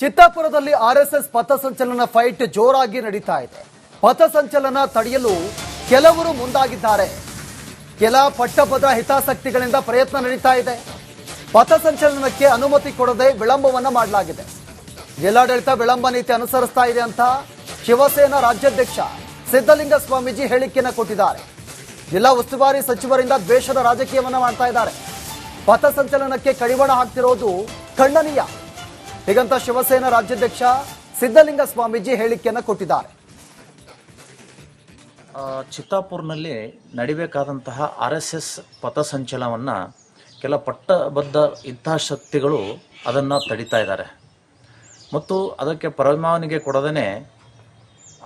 ಚಿತ್ತಾಪುರದಲ್ಲಿ RSS ಪಥಸಂಚಲನ fight ಜೋರಾಗಿ ನಡೀತಾ ಇದೆ. ಪಥಸಂಚಲನ ತಡೆಯಲು ಕೆಲವರು ಮುಂದಾಗಿದ್ದಾರೆ. ಕೆಲ ಪಟ್ಟಭದ್ರ ಹಿತಾಸಕ್ತಿಗಳಿಂದ ಪ್ರಯತ್ನ ನಡೀತಾ ಇದೆ. ಪಥಸಂಚಲನಕ್ಕೆ ಅನುಮತಿ ಕೊಡದೆ ವಿಳಂಬವನ್ನ ಮಾಡಲಾಗಿದೆ. ಜಿಲ್ಲಾಡಳಿತ ವಿಳಂಬ ನೀತಿ ಅನುಸರಿಸ್ತಾ ಇದೆ ಅಂತ ಶಿವಸೇನಾ ರಾಜ್ಯಾಧ್ಯಕ್ಷ ಸಿದ್ದಲಿಂಗ ಸ್ವಾಮೀಜಿ ಹೇಳಿಕೆಯನ್ನು ಕೊಟ್ಟಿದ್ದಾರೆ. ಜಿಲ್ಲಾ ಉಸ್ತುವಾರಿ ಸಚಿವರಿಂದ ದ್ವೇಷದ ರಾಜಕೀಯವನ್ನ ಮಾಡ್ತಾ ಇದ್ದಾರೆ. ಪಥಸಂಚಲನಕ್ಕೆ ಕಡಿವಾಣ ಹಾಕ್ತಿರೋದು ಖಂಡನೀಯ. ಹೀಗಂತ ಶಿವಸೇನಾ ರಾಜ್ಯಾಧ್ಯಕ್ಷ ಸಿದ್ದಲಿಂಗ ಸ್ವಾಮೀಜಿ ಹೇಳಿಕೆಯನ್ನು ಕೊಟ್ಟಿದ್ದಾರೆ. ಚಿತ್ತಾಪುರ್ನಲ್ಲಿ ನಡಿಬೇಕಾದಂತಹ ಆರ್ ಎಸ್ ಎಸ್ ಪಥಸಂಚಲನವನ್ನು ಕೆಲ ಪಟ್ಟಬದ್ಧ ಶಕ್ತಿಗಳು ಅದನ್ನು ತಡಿತಾ ಇದ್ದಾರೆ. ಮತ್ತು ಅದಕ್ಕೆ ಪರಮಾವನಿಗೆ ಕೊಡದೇ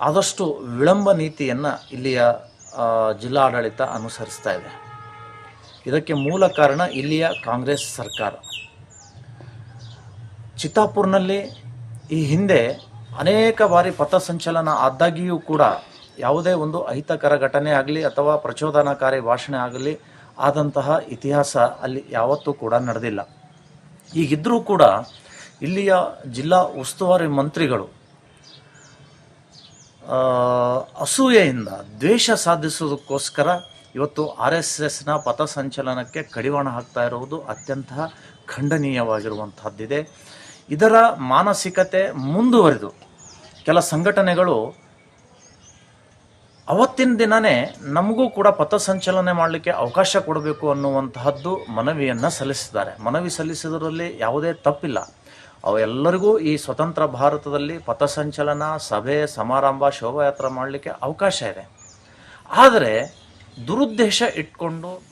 ಆದಷ್ಟು ವಿಳಂಬ ನೀತಿಯನ್ನು ಇಲ್ಲಿಯ ಜಿಲ್ಲಾಡಳಿತ ಅನುಸರಿಸ್ತಾ ಇದೆ. ಇದಕ್ಕೆ ಮೂಲ ಕಾರಣ ಇಲ್ಲಿಯ ಕಾಂಗ್ರೆಸ್ ಸರ್ಕಾರ. ಚಿತ್ತಾಪುರ್ನಲ್ಲಿ ಈ ಹಿಂದೆ ಅನೇಕ ಬಾರಿ ಪಥಸಂಚಲನ ಆದಾಗಿಯೂ ಕೂಡ ಯಾವುದೇ ಒಂದು ಅಹಿತಕರ ಘಟನೆ ಆಗಲಿ ಅಥವಾ ಪ್ರಚೋದನಾಕಾರಿ ಭಾಷಣ ಆಗಲಿ ಆದಂತಹ ಇತಿಹಾಸ ಅಲ್ಲಿ ಯಾವತ್ತೂ ಕೂಡ ನಡೆದಿಲ್ಲ. ಈಗಿದ್ದರೂ ಕೂಡ ಇಲ್ಲಿಯ ಜಿಲ್ಲಾ ಉಸ್ತುವಾರಿ ಮಂತ್ರಿಗಳು ಅಸೂಯೆಯಿಂದ ದ್ವೇಷ ಸಾಧಿಸೋದಕ್ಕೋಸ್ಕರ ಇವತ್ತು ಆರ್ ಎಸ್ ಎಸ್ನ ಪಥಸಂಚಲನಕ್ಕೆ ಕಡಿವಾಣ ಹಾಕ್ತಾ ಇರುವುದು ಅತ್ಯಂತ ಖಂಡನೀಯವಾಗಿರುವಂತಹದ್ದಿದೆ. ಇದರ ಮಾನಸಿಕತೆ ಮುಂದುವರೆದು. ಕೆಲ ಸಂಘಟನೆಗಳು ಅವತ್ತಿನ ದಿನನೇ ನಮಗೂ ಕೂಡ ಪಥಸಂಚಲನೆ ಮಾಡಲಿಕ್ಕೆ ಅವಕಾಶ ಕೊಡಬೇಕು ಅನ್ನುವಂತಹದ್ದು ಮನವಿಯನ್ನು ಸಲ್ಲಿಸಿದ್ದಾರೆ. ಮನವಿ ಸಲ್ಲಿಸಿದರಲ್ಲಿ ಯಾವುದೇ ತಪ್ಪಿಲ್ಲ. ಅವೆಲ್ಲರಿಗೂ ಈ ಸ್ವತಂತ್ರ ಭಾರತದಲ್ಲಿ ಪಥಸಂಚಲನ, ಸಭೆ, ಸಮಾರಂಭ, ಶೋಭಾಯಾತ್ರೆ ಮಾಡಲಿಕ್ಕೆ ಅವಕಾಶ ಇದೆ. ಆದರೆ ದುರುದ್ದೇಶ ಇಟ್ಕೊಂಡು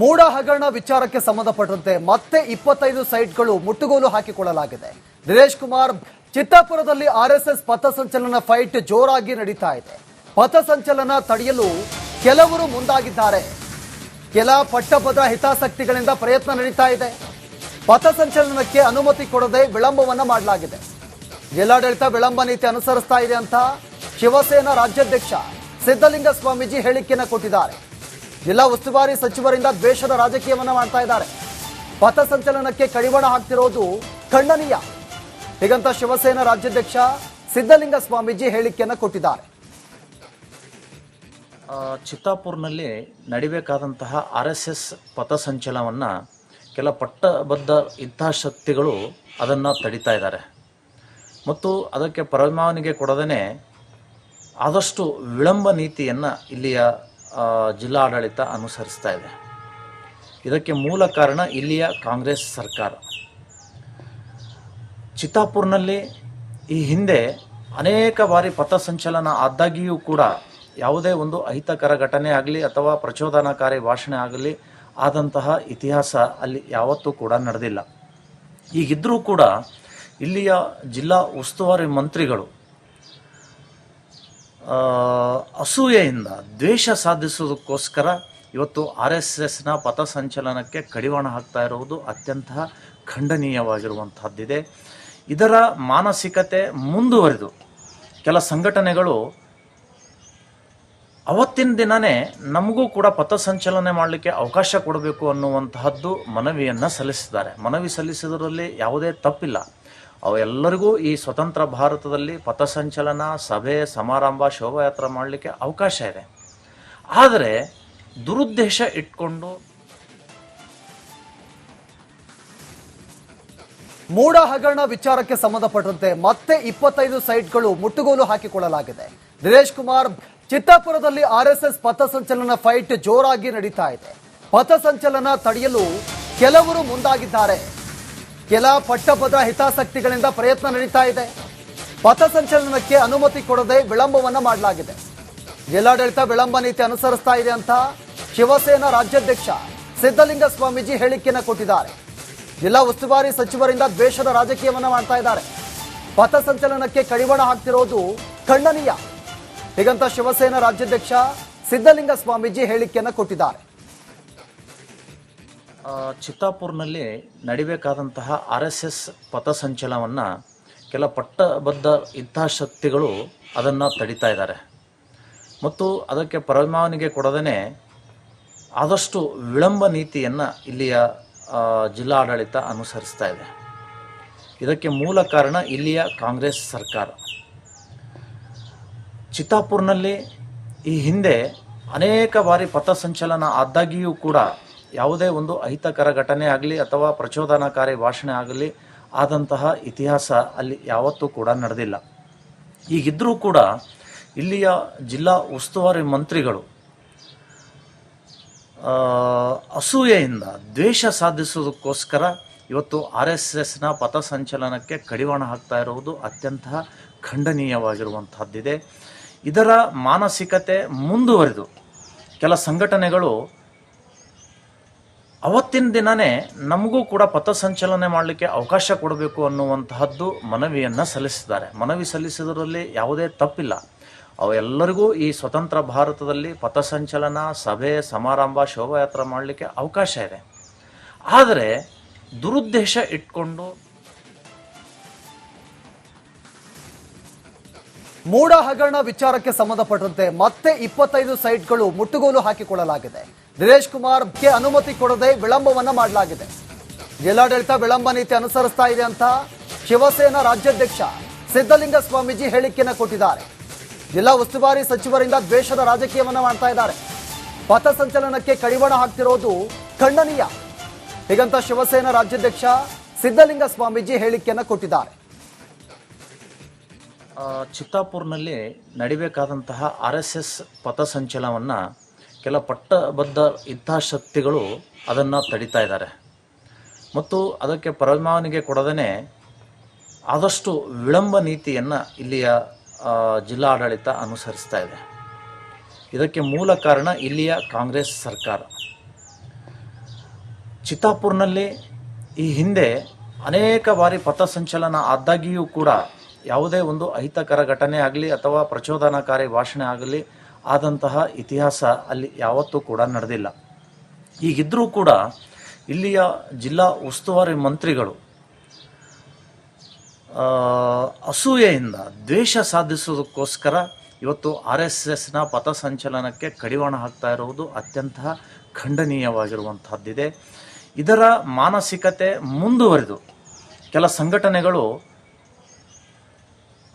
ಮೂಡ ಹಗರಣ ವಿಚಾರಕ್ಕೆ ಸಂಬಂಧಪಟ್ಟಂತೆ ಮತ್ತೆ ಇಪ್ಪತ್ತೈದು ಸೈಟ್ಗಳು ಮುಟ್ಟುಗೋಲು ಹಾಕಿಕೊಳ್ಳಲಾಗಿದೆ. ದಿನೇಶ್ ಕುಮಾರ್, ಚಿತ್ತಾಪುರದಲ್ಲಿ ಆರ್ಎಸ್ಎಸ್ ಪಥಸಂಚಲನ ಫೈಟ್ ಜೋರಾಗಿ ನಡೀತಾ ಇದೆ. ಪಥಸಂಚಲನ ತಡೆಯಲು ಕೆಲವರು ಮುಂದಾಗಿದ್ದಾರೆ. ಕೆಲ ಪಟ್ಟಭದ್ರ ಹಿತಾಸಕ್ತಿಗಳಿಂದ ಪ್ರಯತ್ನ ನಡೀತಾ ಇದೆ. ಪಥಸಂಚಲನಕ್ಕೆ ಅನುಮತಿ ಕೊಡದೆ ವಿಳಂಬವನ್ನ ಮಾಡಲಾಗಿದೆ. ಜಿಲ್ಲಾಡಳಿತ ವಿಳಂಬ ನೀತಿ ಅನುಸರಿಸ್ತಾ ಇದೆ ಅಂತ ಶಿವಸೇನಾ ರಾಜ್ಯಾಧ್ಯಕ್ಷ ಸಿದ್ದಲಿಂಗ ಸ್ವಾಮೀಜಿ ಹೇಳಿಕೆಯನ್ನು ಕೊಟ್ಟಿದ್ದಾರೆ. ಜಿಲ್ಲಾ ಉಸ್ತುವಾರಿ ಸಚಿವರಿಂದ ದ್ವೇಷದ ರಾಜಕೀಯವನ್ನ ಮಾಡ್ತಾ ಇದ್ದಾರೆ. ಪಥಸಂಚಲನಕ್ಕೆ ಕಡಿವಾಣ ಹಾಕ್ತಿರೋದು ಖಂಡನೀಯ. ಹೀಗಂತ ಶಿವಸೇನಾ ರಾಜ್ಯಾಧ್ಯಕ್ಷ ಸಿದ್ದಲಿಂಗ ಸ್ವಾಮೀಜಿ ಹೇಳಿಕೆಯನ್ನು ಕೊಟ್ಟಿದ್ದಾರೆ. ಚಿತ್ತಾಪುರ್ನಲ್ಲಿ ನಡಿಬೇಕಾದಂತಹ ಆರ್ ಎಸ್ ಎಸ್ ಪಥಸಂಚಲನವನ್ನು ಕೆಲ ಪಟ್ಟಬದ್ಧ ಶಕ್ತಿಗಳು ಅದನ್ನು ತಡಿತಾ ಇದ್ದಾರೆ. ಮತ್ತು ಅದಕ್ಕೆ ಪರವಾನಗಿ ಕೊಡದೇ ಆದಷ್ಟು ವಿಳಂಬ ನೀತಿಯನ್ನು ಇಲ್ಲಿಯ ಜಿಲ್ಲಾಡಳಿತ ಅನುಸರಿಸ್ತಾ ಇದೆ. ಇದಕ್ಕೆ ಮೂಲ ಕಾರಣ ಇಲ್ಲಿಯ ಕಾಂಗ್ರೆಸ್ ಸರ್ಕಾರ. ಚಿತ್ತಾಪುರ್ನಲ್ಲಿ ಈ ಹಿಂದೆ ಅನೇಕ ಬಾರಿ ಪಥಸಂಚಲನ ಆದಾಗಿಯೂ ಕೂಡ ಯಾವುದೇ ಒಂದು ಅಹಿತಕರ ಘಟನೆ ಆಗಲಿ ಅಥವಾ ಪ್ರಚೋದನಾಕಾರಿ ಭಾಷಣ ಆಗಲಿ ಆದಂತಹ ಇತಿಹಾಸ ಅಲ್ಲಿ ಯಾವತ್ತೂ ಕೂಡ ನಡೆದಿಲ್ಲ. ಈಗಿದ್ದರೂ ಕೂಡ ಇಲ್ಲಿಯ ಜಿಲ್ಲಾ ಉಸ್ತುವಾರಿ ಮಂತ್ರಿಗಳು ಅಸೂಯೆಯಿಂದ ದ್ವೇಷ ಸಾಧಿಸೋದಕ್ಕೋಸ್ಕರ ಇವತ್ತು ಆರ್ ಎಸ್ ಎಸ್ನ ಪಥಸಂಚಲನಕ್ಕೆ ಕಡಿವಾಣ ಹಾಕ್ತಾ ಇರುವುದು ಅತ್ಯಂತ ಖಂಡನೀಯವಾಗಿರುವಂತಹದ್ದಿದೆ ಇದರ ಮಾನಸಿಕತೆ ಮುಂದುವರೆದು. ಕೆಲ ಸಂಘಟನೆಗಳು ಅವತ್ತಿನ ದಿನನೇ ನಮಗೂ ಕೂಡ ಪಥಸಂಚಲನೆ ಮಾಡಲಿಕ್ಕೆ ಅವಕಾಶ ಕೊಡಬೇಕು ಅನ್ನುವಂತಹದ್ದು ಮನವಿಯನ್ನು ಸಲ್ಲಿಸಿದ್ದಾರೆ. ಮನವಿ ಸಲ್ಲಿಸಿದ್ರಲ್ಲಿ ಯಾವುದೇ ತಪ್ಪಿಲ್ಲ. ಅವೆಲ್ಲರಿಗೂ ಈ ಸ್ವತಂತ್ರ ಭಾರತದಲ್ಲಿ ಪಥಸಂಚಲನ, ಸಭೆ, ಸಮಾರಂಭ, ಶೋಭಾಯಾತ್ರೆ ಮಾಡಲಿಕ್ಕೆ ಅವಕಾಶ ಇದೆ. ಆದರೆ ದುರುದ್ದೇಶ ಇಟ್ಕೊಂಡು ಮೂಡ ಹಗರಣ ವಿಚಾರಕ್ಕೆ ಸಂಬಂಧಪಟ್ಟಂತೆ ಮತ್ತೆ ಇಪ್ಪತ್ತೈದು ಸೈಟ್ಗಳು ಮುಟ್ಟುಗೋಲು ಹಾಕಿಕೊಳ್ಳಲಾಗಿದೆ. ದಿನೇಶ್ ಕುಮಾರ್, ಚಿತ್ತಾಪುರದಲ್ಲಿ ಆರ್ಎಸ್ಎಸ್ ಪಥಸಂಚಲನ ಫೈಟ್ ಜೋರಾಗಿ ನಡೀತಾ ಇದೆ. ಪಥಸಂಚಲನ ತಡೆಯಲು ಕೆಲವರು ಮುಂದಾಗಿದ್ದಾರೆ. ಕೆಲ ಪಟ್ಟಭದ್ರ ಹಿತಾಸಕ್ತಿಗಳಿಂದ ಪ್ರಯತ್ನ ನಡೀತಾ ಇದೆ. ಪಥಸಂಚಲನಕ್ಕೆ ಅನುಮತಿ ಕೊಡದೆ ವಿಳಂಬವನ್ನು ಮಾಡಲಾಗಿದೆ. ಜಿಲ್ಲಾಡಳಿತ ವಿಳಂಬ ನೀತಿ ಅನುಸರಿಸ್ತಾ ಇದೆ ಅಂತ ಶಿವಸೇನಾ ರಾಜ್ಯಾಧ್ಯಕ್ಷ ಸಿದ್ದಲಿಂಗ ಸ್ವಾಮೀಜಿ ಹೇಳಿಕೆಯನ್ನು ಕೊಟ್ಟಿದ್ದಾರೆ. ಜಿಲ್ಲಾ ಉಸ್ತುವಾರಿ ಸಚಿವರಿಂದ ದ್ವೇಷದ ರಾಜಕೀಯವನ್ನು ಮಾಡ್ತಾ ಇದ್ದಾರೆ. ಪಥಸಂಚಲನಕ್ಕೆ ಕಡಿವಾಣ ಹಾಕ್ತಿರೋದು ಖಂಡನೀಯ. ಹೀಗಂತ ಶಿವಸೇನಾ ರಾಜ್ಯಾಧ್ಯಕ್ಷ ಸಿದ್ದಲಿಂಗ ಸ್ವಾಮೀಜಿ ಹೇಳಿಕೆಯನ್ನು ಕೊಟ್ಟಿದ್ದಾರೆ. ಚಿತ್ತಾಪುರ್ನಲ್ಲಿ ನಡಿಬೇಕಾದಂತಹ ಆರ್ ಎಸ್ ಎಸ್ ಪಥಸಂಚಲನವನ್ನು ಕೆಲ ಪಟ್ಟಬದ್ಧ ಶಕ್ತಿಗಳು ಅದನ್ನು ತಡಿತಾ ಇದ್ದಾರೆ. ಮತ್ತು ಅದಕ್ಕೆ ಪರಮಾವನಿಗೆ ಕೊಡದೇ ಆದಷ್ಟು ವಿಳಂಬ ನೀತಿಯನ್ನು ಇಲ್ಲಿಯ ಜಿಲ್ಲಾ ಜಿಲ್ಲಾಡಳಿತ ಅನುಸರಿಸ್ತಾ ಇದೆ. ಇದಕ್ಕೆ ಮೂಲ ಕಾರಣ ಇಲ್ಲಿಯ ಕಾಂಗ್ರೆಸ್ ಸರ್ಕಾರ. ಚಿತ್ತಾಪುರ್ನಲ್ಲಿ ಈ ಹಿಂದೆ ಅನೇಕ ಬಾರಿ ಪಥಸಂಚಲನ ಆದಾಗಿಯೂ ಕೂಡ ಯಾವುದೇ ಒಂದು ಅಹಿತಕರ ಘಟನೆ ಆಗಲಿ ಅಥವಾ ಪ್ರಚೋದನಾಕಾರಿ ಭಾಷಣೆ ಆಗಲಿ ಆದಂತಹ ಇತಿಹಾಸ ಅಲ್ಲಿ ಯಾವತ್ತೂ ಕೂಡ ನಡೆದಿಲ್ಲ. ಈಗಿದ್ದರೂ ಕೂಡ ಇಲ್ಲಿಯ ಜಿಲ್ಲಾ ಉಸ್ತುವಾರಿ ಮಂತ್ರಿಗಳು ಅಸೂಯೆಯಿಂದ ದ್ವೇಷ ಸಾಧಿಸುವುದಕ್ಕೋಸ್ಕರ ಇವತ್ತು ಆರ್ ಎಸ್ ಎಸ್ನ ಪಥಸಂಚಲನಕ್ಕೆ ಕಡಿವಾಣ ಹಾಕ್ತಾ ಇರುವುದು ಅತ್ಯಂತ ಖಂಡನೀಯವಾಗಿರುವಂತಹದ್ದಿದೆ. ಇದರ ಮಾನಸಿಕತೆ ಮುಂದುವರೆದು. ಕೆಲ ಸಂಘಟನೆಗಳು ಅವತ್ತಿನ ದಿನನೇ ನಮಗೂ ಕೂಡ ಪಥಸಂಚಲನೆ ಮಾಡಲಿಕ್ಕೆ ಅವಕಾಶ ಕೊಡಬೇಕು ಅನ್ನುವಂತಹದ್ದು ಮನವಿಯನ್ನು ಸಲ್ಲಿಸಿದ್ದಾರೆ. ಮನವಿ ಸಲ್ಲಿಸಿದರಲ್ಲಿ ಯಾವುದೇ ತಪ್ಪಿಲ್ಲ. ಅವೆಲ್ಲರಿಗೂ ಈ ಸ್ವತಂತ್ರ ಭಾರತದಲ್ಲಿ ಪಥಸಂಚಲನ ಸಭೆ, ಸಮಾರಂಭ, ಶೋಭಾಯಾತ್ರೆ ಮಾಡಲಿಕ್ಕೆ ಅವಕಾಶ ಇದೆ. ಆದರೆ ದುರುದ್ದೇಶ ಇಟ್ಕೊಂಡು ಮೂಡ ಹಗರಣ ವಿಚಾರಕ್ಕೆ ಸಂಬಂಧಪಟ್ಟಂತೆ ಮತ್ತೆ ಇಪ್ಪತ್ತೈದು ಸೈಟ್ಗಳು ಮುಟ್ಟುಗೋಲು ಹಾಕಿಕೊಳ್ಳಲಾಗಿದೆ. ದಿನೇಶ್ ಕುಮಾರ್ಗೆ ಅನುಮತಿ ಕೊಡದೆ ವಿಳಂಬವನ್ನ ಮಾಡಲಾಗಿದೆ. ಜಿಲ್ಲಾಡಳಿತ ವಿಳಂಬ ನೀತಿ ಅನುಸರಿಸ್ತಾ ಇದೆ ಅಂತ ಶಿವಸೇನಾ ರಾಜ್ಯಾಧ್ಯಕ್ಷ ಸಿದ್ದಲಿಂಗ ಸ್ವಾಮೀಜಿ ಹೇಳಿಕೆಯನ್ನು ಕೊಟ್ಟಿದ್ದಾರೆ. ಜಿಲ್ಲಾ ಉಸ್ತುವಾರಿ ಸಚಿವರಿಂದ ದ್ವೇಷದ ರಾಜಕೀಯವನ್ನ ಮಾಡ್ತಾ ಇದ್ದಾರೆ. ಪಥಸಂಚಲನಕ್ಕೆ ಕಡಿವಾಣ ಹಾಕ್ತಿರೋದು ಖಂಡನೀಯ. ಹೀಗಂತ ಶಿವಸೇನಾ ರಾಜ್ಯಾಧ್ಯಕ್ಷ ಸಿದ್ದಲಿಂಗ ಸ್ವಾಮೀಜಿ ಹೇಳಿಕೆಯನ್ನು ಕೊಟ್ಟಿದ್ದಾರೆ. ಚಿತ್ತಾಪುರ್ನಲ್ಲಿ ನಡಿಬೇಕಾದಂತಹ ಆರ್ ಎಸ್ ಎಸ್ ಪಥಸಂಚಲನವನ್ನು ಕೆಲ ಪಟ್ಟಬದ್ಧ ಶಕ್ತಿಗಳು ಅದನ್ನು ತಡಿತಾ ಇದ್ದಾರೆ. ಮತ್ತು ಅದಕ್ಕೆ ಪರಮಾವನಿಗೆ ಕೊಡದೇ ಆದಷ್ಟು ವಿಳಂಬ ನೀತಿಯನ್ನು ಇಲ್ಲಿಯ ಜಿಲ್ಲಾ ಜಿಲ್ಲಾಡಳಿತ ಅನುಸರಿಸ್ತಾ ಇದೆ. ಇದಕ್ಕೆ ಮೂಲ ಕಾರಣ ಇಲ್ಲಿಯ ಕಾಂಗ್ರೆಸ್ ಸರ್ಕಾರ. ಚಿತ್ತಾಪುರ್ನಲ್ಲಿ ಈ ಹಿಂದೆ ಅನೇಕ ಬಾರಿ ಪಥಸಂಚಲನ ಆದಾಗಿಯೂ ಕೂಡ ಯಾವುದೇ ಒಂದು ಅಹಿತಕರ ಘಟನೆ ಆಗಲಿ ಅಥವಾ ಪ್ರಚೋದನಾಕಾರಿ ಭಾಷಣ ಆಗಲಿ ಆದಂತಹ ಇತಿಹಾಸ ಅಲ್ಲಿ ಯಾವತ್ತೂ ಕೂಡ ನಡೆದಿಲ್ಲ. ಈಗಿದ್ದರೂ ಕೂಡ ಇಲ್ಲಿಯ ಜಿಲ್ಲಾ ಉಸ್ತುವಾರಿ ಮಂತ್ರಿಗಳು ಅಸೂಯೆಯಿಂದ ದ್ವೇಷ ಸಾಧಿಸೋದಕ್ಕೋಸ್ಕರ ಇವತ್ತು ಆರ್ ಎಸ್ ಎಸ್ನ ಪಥಸಂಚಲನಕ್ಕೆ ಕಡಿವಾಣ ಹಾಕ್ತಾ ಇರುವುದು ಅತ್ಯಂತ ಖಂಡನೀಯವಾಗಿರುವಂತಹದ್ದಿದೆ. ಇದರ ಮಾನಸಿಕತೆ ಮುಂದುವರೆದು. ಕೆಲ ಸಂಘಟನೆಗಳು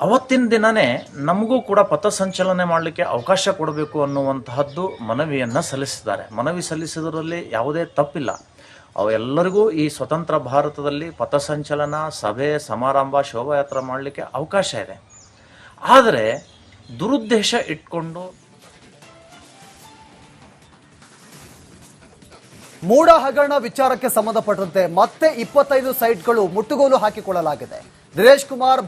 ಅವತ್ತಿನ ದಿನನೇ ನಮಗೂ ಕೂಡ ಪಥಸಂಚಲನೆ ಮಾಡಲಿಕ್ಕೆ ಅವಕಾಶ ಕೊಡಬೇಕು ಅನ್ನುವಂತಹದ್ದು ಮನವಿಯನ್ನು ಸಲ್ಲಿಸಿದ್ದಾರೆ. ಮನವಿ ಸಲ್ಲಿಸಿದರಲ್ಲಿ ಯಾವುದೇ ತಪ್ಪಿಲ್ಲ. ಅವೆಲ್ಲರಿಗೂ ಈ ಸ್ವತಂತ್ರ ಭಾರತದಲ್ಲಿ ಪಥಸಂಚಲನ, ಸಭೆ, ಸಮಾರಂಭ, ಶೋಭಾಯಾತ್ರೆ ಮಾಡಲಿಕ್ಕೆ ಅವಕಾಶ ಇದೆ. ಆದರೆ ದುರುದ್ದೇಶ ಇಟ್ಕೊಂಡು ಮೂಡ ಹಗರಣ ವಿಚಾರಕ್ಕೆ ಸಂಬಂಧಪಟ್ಟಂತೆ ಮತ್ತೆ ಇಪ್ಪತ್ತೈದು ಸೈಟ್ಗಳು ಮುಟ್ಟುಗೋಲು ಹಾಕಿಕೊಳ್ಳಲಾಗಿದೆ. ದಿನೇಶ್ ಕುಮಾರ್